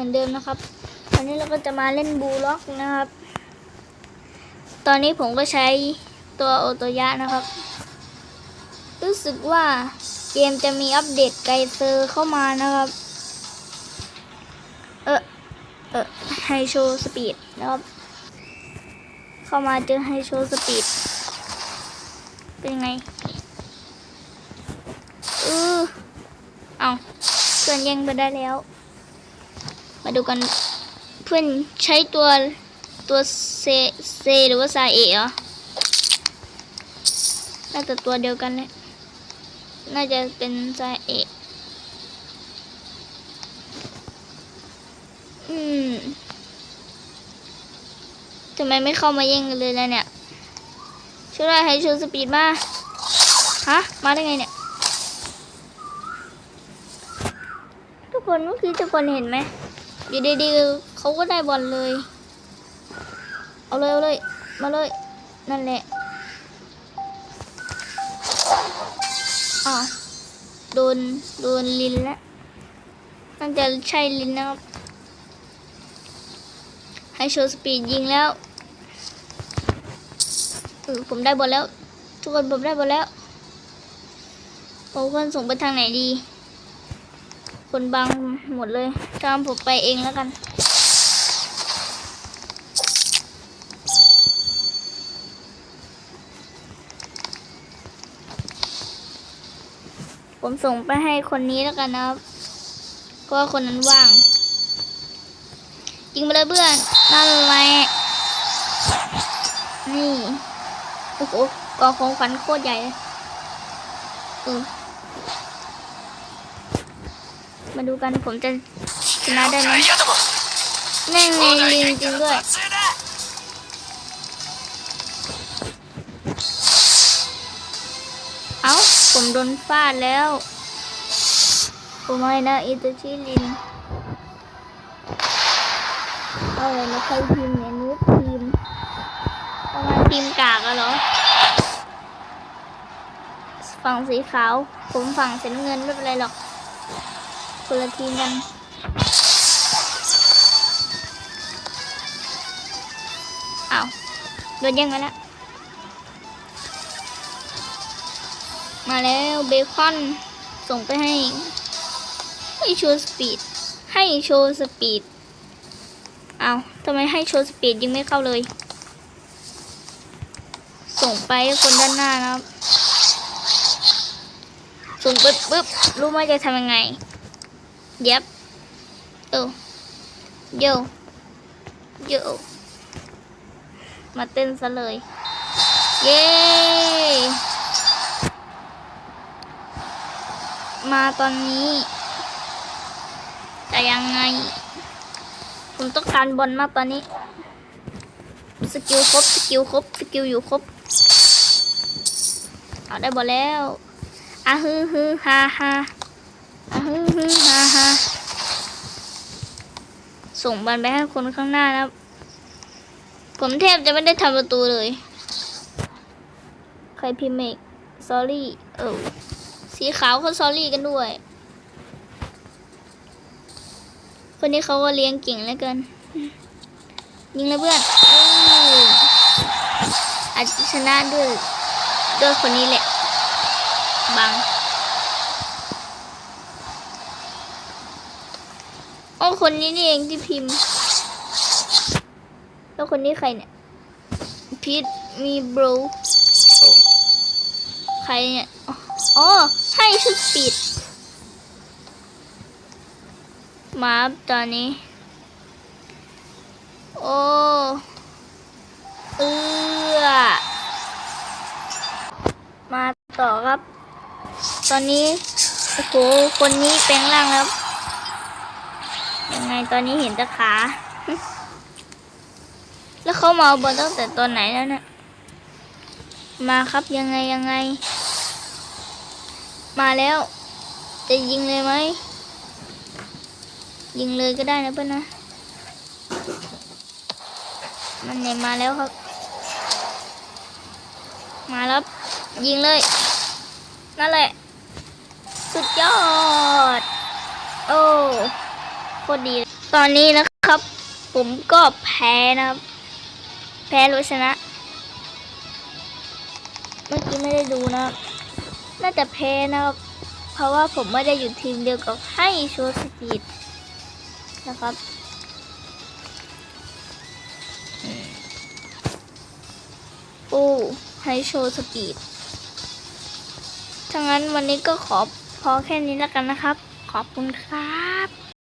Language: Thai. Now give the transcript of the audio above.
มือนเดิมนะครับ ตอนนี้เราก็จะมาเล่นบูล็อกนะครับ ตอนนี้ผมก็ใช้ตัวโอโตยะนะครับ รู้สึกว่าเกมจะมีอัปเดตไกเซอร์เข้ามานะครับ เออเออไฮโชสปีดนะครับ เข้ามาเจอไฮโชสปีด เป็นไงเออเอาเพื่อนย่งไปได้แล้ว มาดูกันเพื่อนใช้ตัวตัวเซเซหรือว่าซาเอะเหรอน่าจะตัวเดียวกันเลยน่าจะเป็นซาเอะอืมทำไมไม่เข้ามาแย่งกันเลยล่ะเนี่ยช่วยได้ให้ชูสปีดมาฮะมาได้ไงเนี่ย ทุกคนเมื่อกี้ทุกคนเห็นไหม อยู่ดีๆเขาก็ได้บอลเลย เอาเลยเอาเลย มาเลย นั่นแหละอะโดน โดนลินแล้วน่าจะใช่ลินนะครับ ให้โชว์สปีดยิงแล้วเออผมได้บอลแล้ว ทุกคนผมได้บอลแล้วผมควรส่งไปทางไหนดี คนบังหมดเลยตามผมไปเองแล้วกัน ผมส่งไปให้คนนี้แล้วกันนะครับเพราะคนนั้นว่างยิงไปเลยเพื่อนนั่นแหละนี่โอ้โหกองของขวัญโคตรใหญ่เออ มาดูกันผมจะชนะได้ไหมแน่งในลิงจริงด้วยเอ้า ผมโดนฟาดแล้ว ผมไม่นะอิตาชิลินเอาเลยนะใครพิมพ์เนี่ยนู้พิมพ์ประมาณพิมพ์กากอะเหรอ ฝั่งสีขาว ผมฝั่งสีน้ำเงินไม่เป็นไรหรอก คนละทีมกันอ้าวโดนแย่งมาแล้ว มาแล้วเบคอน ส่งไปให้ ให้โชว์สปีด ให้โชว์สปีดเอาทำไมให้โชว์สปีดยิงไม่เข้าเลย ส่งไปคนด้านหน้านะครับส่งปึ๊บปึ๊บรู้ไหมจะทำยังไง เย็บเออโยโยมาเต้นซะเลย เย้ มาตอนนี้แต่ยังไง ผมต้องการบอลมากตอนนี้ สกิลครบ สกิลครบ สกิลอยู่ครบ เอาได้บอลแล้วอะฮือฮือฮาฮา ฮือฮือฮาฮาส่งบอลไปให้คนข้างหน้านะครับผมแทบจะไม่ได้ทำประตูเลย ใครพิมพ์เมก sorry เออ สีขาวเขา sorry กันด้วย คนนี้เขาก็เลี้ยงเก่งเหลือเกิน ยิงเลยเพื่อนอออาจจะชนะด้วยด้วยคนนี้แหละ บัง โอ้คนนี้นี่เองที่พิมพ์ แล้วคนนี้ใครเนี่ยพีทมีบรูใครเนี่ยอ๋อให้ชุดปีดมาตอนนี้ โอ้เอือมาต่อครับ ตอนนี้ โอ้โห คนนี้แปลงร่างแล้ว ยังไงตอนนี้เห็นแต่ขา แล้วเขามาบอลตั้งแต่ตอนไหนแล้วเนี่ยมาครับยังไงยังไง มาแล้ว จะยิงเลยไหม ยิงเลยก็ได้นะเพื่อนนะ มันเนี่ยมาแล้วครับ มาแล้วยิงเลย นั่นแหละ สุดยอด โอ้ คตรดี ตอนนี้นะครับ ผมก็แพ้นะครับ แพ้หรือชนะ เมื่อกี้ไม่ได้ดูนะน่าจะแพ้นะครับ เพราะว่าผมไม่ได้อยู่ทีมเดียวกับให้โชว์สปีดนะครับโอ้ให้โชว์สปีดถ้างั้นวันนี้ก็ขอพอแค่นี้แล้วกันนะครับ ขอบคุณครับ